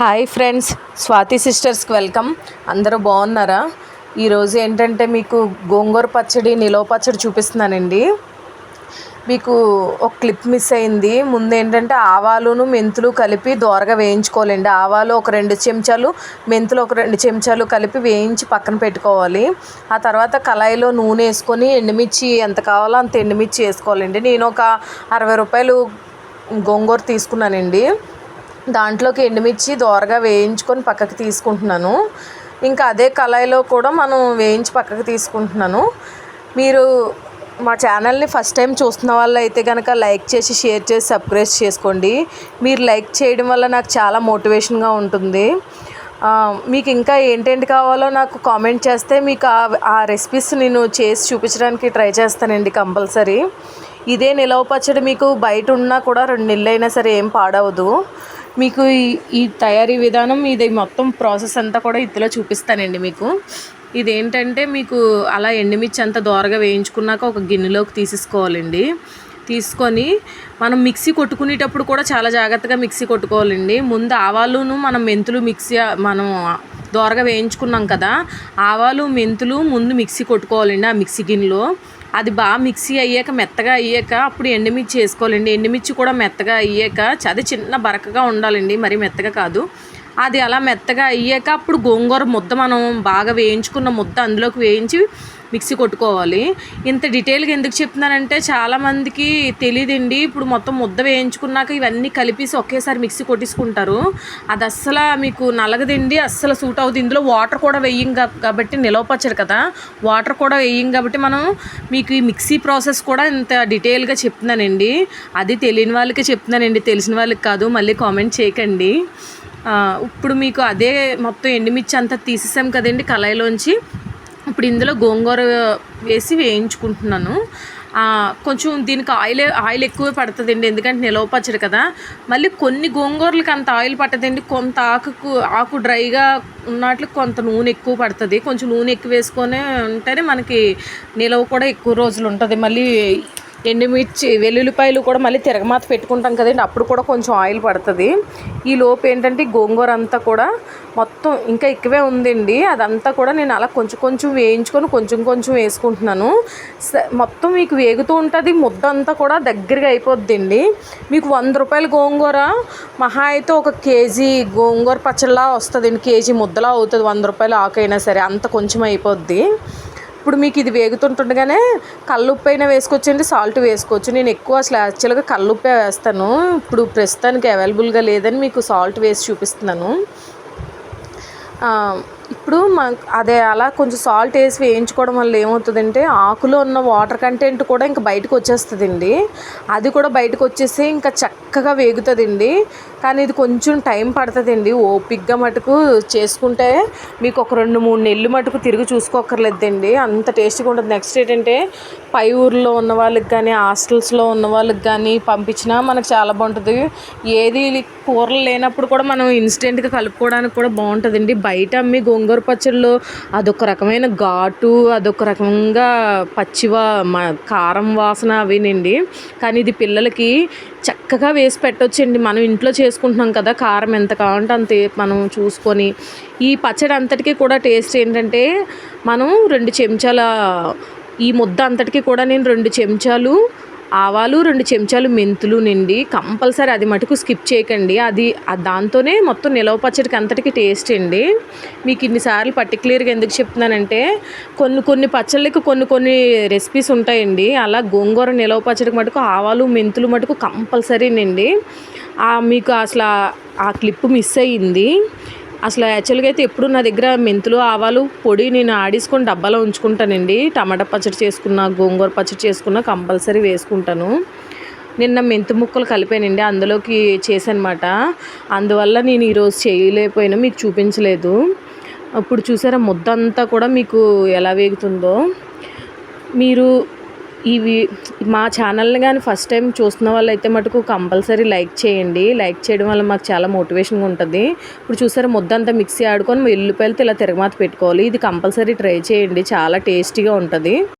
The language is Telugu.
హాయ్ ఫ్రెండ్స్ స్వాతి సిస్టర్స్కి వెల్కమ్. అందరూ బాగున్నారా? ఈరోజు ఏంటంటే మీకు గోంగూర పచ్చడి నిలవ పచ్చడి చూపిస్తున్నానండి. మీకు ఒక క్లిప్ మిస్ అయింది. ముందు ఏంటంటే ఆవాలును మెంతులు కలిపి దోరగా వేయించుకోవాలండి. ఆవాలు ఒక రెండు చెంచాలు మెంతులు ఒక రెండు చెంచాలు కలిపి వేయించి పక్కన పెట్టుకోవాలి. ఆ తర్వాత కళాయిలో నూనె వేసుకొని ఎండుమిర్చి ఎంత కావాలో అంత ఎండుమిర్చి వేసుకోవాలండి. నేను ఒక అరవై రూపాయలు గోంగూర తీసుకున్నానండి. దాంట్లోకి ఎండుమిర్చి దోరగా వేయించుకొని పక్కకి తీసుకుంటున్నాను. ఇంకా అదే కళాయిలో కూడా మనం వేయించి పక్కకి తీసుకుంటున్నాను. మీరు మా ఛానల్ని ఫస్ట్ టైం చూస్తున్న వాళ్ళు అయితే కనుక లైక్ చేసి షేర్ చేసి సబ్స్క్రైబ్ చేసుకోండి. మీరు లైక్ చేయడం వల్ల నాకు చాలా మోటివేషన్గా ఉంటుంది. మీకు ఇంకా ఏంటేంటి కావాలో నాకు కామెంట్ చేస్తే మీకు ఆ రెసిపీస్ నేను చేసి చూపించడానికి ట్రై చేస్తానండి కంపల్సరీ. ఇదే నిలవ పచ్చడి మీకు బయట ఉన్నా కూడా రెండు నెలలు అయినా సరే ఏం పాడవదు. మీకు ఈ ఈ తయారీ విధానం ఇది మొత్తం ప్రాసెస్ అంతా కూడా ఇందులో చూపిస్తానండి మీకు. ఇదేంటంటే మీకు అలా ఎండుమిర్చి అంత దోరగా వేయించుకున్నాక ఒక గిన్నెలోకి తీసేసుకోవాలండి. తీసుకొని మనం మిక్సీ కొట్టుకునేటప్పుడు కూడా చాలా జాగ్రత్తగా మిక్సీ కొట్టుకోవాలండి. ముందు ఆవాలును మనం మెంతులు మిక్సీ మనం దోరగా వేయించుకున్నాం కదా ఆవాలు మెంతులు ముందు మిక్సీ కొట్టుకోవాలండి ఆ మిక్సీ గిన్నెలో. అది బాగా మిక్సీ అయ్యాక మెత్తగా అయ్యాక అప్పుడు ఎండుమిర్చి వేసుకోవాలండి. ఎండుమిర్చి కూడా మెత్తగా అయ్యాక అది చిన్న బరకగా ఉండాలండి మరి మెత్తగా కాదు. అది అలా మెత్తగా అయ్యాక అప్పుడు గోంగూర ముద్ద మనం బాగా వేయించుకున్న ముద్ద అందులోకి వేయించి మిక్సీ కొట్టుకోవాలి. ఇంత డీటెయిల్గా ఎందుకు చెప్తున్నానంటే చాలామందికి తెలియదండి ఇప్పుడు మొత్తం ముద్ద వేయించుకున్నాక ఇవన్నీ కలిపేసి ఒకేసారి మిక్సీ కొట్టేసుకుంటారు. అది అస్సలు మీకు నలగదండి. అస్సలు సూట్ అవుతుంది ఇందులో వాటర్ కూడా వేయం కాబట్టి నిలవ కదా. వాటర్ కూడా వేయం కాబట్టి మనం మీకు ఈ మిక్సీ ప్రాసెస్ కూడా ఇంత డీటెయిల్గా చెప్తున్నానండి. అది తెలియని వాళ్ళకి చెప్తున్నానండి. తెలిసిన వాళ్ళకి కాదు. మళ్ళీ కామెంట్ చేయకండి. ఇప్పుడు మీకు అదే మొత్తం ఎండుమిర్చి అంతా తీసేసాం కదండి కళాయిలోంచి. ఇప్పుడు ఇందులో గోంగూర వేసి వేయించుకుంటున్నాను. కొంచెం దీనికి ఆయిల్ ఆయిల్ ఎక్కువ పడుతుందండి. ఎందుకంటే నిలవ పచ్చడి కదా. మళ్ళీ కొన్ని గోంగూరలకు అంత ఆయిల్ పట్టదండి. కొంత ఆకుకు ఆకు డ్రైగా ఉన్నట్లు కొంత నూనె ఎక్కువ పడుతుంది. కొంచెం నూనె ఎక్కువ వేసుకొని ఉంటేనే మనకి నిలవ కూడా ఎక్కువ రోజులు ఉంటుంది. మళ్ళీ ఎండుమిర్చి వెల్లుల్లిపాయలు కూడా మళ్ళీ తిరగమాత పెట్టుకుంటాం కదండి. అప్పుడు కూడా కొంచెం ఆయిల్ పడుతుంది. ఈ లోపు ఏంటంటే గోంగూర అంతా కూడా మొత్తం ఇంకా ఎక్కువే ఉందండి. అదంతా కూడా నేను అలా కొంచెం కొంచెం వేయించుకొని కొంచెం కొంచెం వేసుకుంటున్నాను. మొత్తం మీకు వేగుతూ ఉంటుంది. ముద్ద అంతా కూడా దగ్గరగా అయిపోద్దండి. మీకు వంద రూపాయల గోంగూర మహా అయితే ఒక కేజీ గోంగూర పచ్చళ్ళ వస్తుందండి. కేజీ ముద్దలా అవుతుంది. వంద రూపాయలు ఆకైనా సరే అంత కొంచెం అయిపోద్ది. ఇప్పుడు మీకు ఇది వేగుతుంటుండగానే కల్లుప్పు అయినా వేసుకోవచ్చండి సాల్ట్ వేసుకోవచ్చు. నేను ఎక్కువ అసలు యాక్చువల్గా కల్లుప్పే వేస్తాను. ఇప్పుడు ప్రస్తుతానికి అవైలబుల్గా లేదని మీకు సాల్ట్ వేసి చూపిస్తున్నాను. ఇప్పుడు మా అదే అలా కొంచెం సాల్ట్ వేసి వేయించుకోవడం వల్ల ఏమవుతుందంటే ఆకులో ఉన్న వాటర్ కంటెంట్ కూడా ఇంకా బయటకు వచ్చేస్తుందండి. అది కూడా బయటకు వచ్చేసి ఇంకా చక్కగా వేగుతుందండి. కానీ ఇది కొంచెం టైం పడుతుందండి. ఓపిక్గా మటుకు చేసుకుంటే మీకు ఒక రెండు మూడు నెలలు మటుకు తిరిగి చూసుకోకర్లేదండి. అంత టేస్ట్గా ఉంటుంది. నెక్స్ట్ ఏంటంటే పై ఊర్లో ఉన్న వాళ్ళకి కానీ హాస్టల్స్లో ఉన్న వాళ్ళకి కానీ పంపించినా మనకు చాలా బాగుంటుంది. ఏది కూరలు లేనప్పుడు కూడా మనం ఇన్స్టెంట్గా కలుపుకోవడానికి కూడా బాగుంటుందండి. బయట అమ్మి గోంగూర పచ్చడిలో అదొక రకమైన ఘాటు అదొక రకంగా పచ్చివా కారం వాసన అవినండి కానీ ఇది పిల్లలకి చక్కగా వేసి పెట్టొచ్చండి. మనం ఇంట్లో చేసుకుంటున్నాం కదా కారం ఎంత కావాలంటే అంత మనం చూసుకొని. ఈ పచ్చడి అంతటికీ కూడా టేస్ట్ ఏంటంటే మనం రెండు చెంచాల ఈ ముద్ద అంతటికీ కూడా నేను రెండు చెంచాలు ఆవాలు రెండు చెంచాలు మెంతులు నిండి కంపల్సరీ అది మటుకు స్కిప్ చేయకండి. అది దాంతోనే మొత్తం నిలవ పచ్చడికి అంతటికి టేస్ట్ అండి. మీకు ఇన్నిసార్లు పర్టికులర్గా ఎందుకు చెప్తున్నానంటే కొన్ని కొన్ని పచ్చళ్ళకి కొన్ని కొన్ని రెసిపీస్ ఉంటాయండి. అలా గోంగూర నిలవ పచ్చడికి మటుకు ఆవాలు మెంతులు మటుకు కంపల్సరీనండి మీకు అసలు ఆ క్లిప్ మిస్ అయ్యింది. అసలు యాక్చువల్గా అయితే ఎప్పుడు నా దగ్గర మెంతులు ఆవాలు పొడి నేను ఆడేసుకొని డబ్బాలో ఉంచుకుంటానండి. టమాటా పచ్చడి చేసుకున్న గోంగూర పచ్చడి చేసుకున్న కంపల్సరీ వేసుకుంటాను. నిన్న మెంతు ముక్కలు కలిపానండి అందులోకి చేశానమాట. అందువల్ల నేను ఈరోజు చేయలేకపోయినా మీకు చూపించలేదు. ఇప్పుడు చూసారా ముద్ద అంతా కూడా మీకు ఎలా వేగుతుందో. మీరు ఇవి మా ఛానల్ని కానీ ఫస్ట్ టైం చూస్తున్న వాళ్ళు అయితే మటుకు కంపల్సరీ లైక్ చేయండి. లైక్ చేయడం వల్ల మాకు చాలా మోటివేషన్గా ఉంటుంది. ఇప్పుడు చూసారా ముద్దంతా మిక్సీ ఆడుకొని వెల్లుల్లిపాయలతో ఇలా తిరగమాత పెట్టుకోవాలి. ఇది కంపల్సరీ ట్రై చేయండి. చాలా టేస్టీగా ఉంటుంది.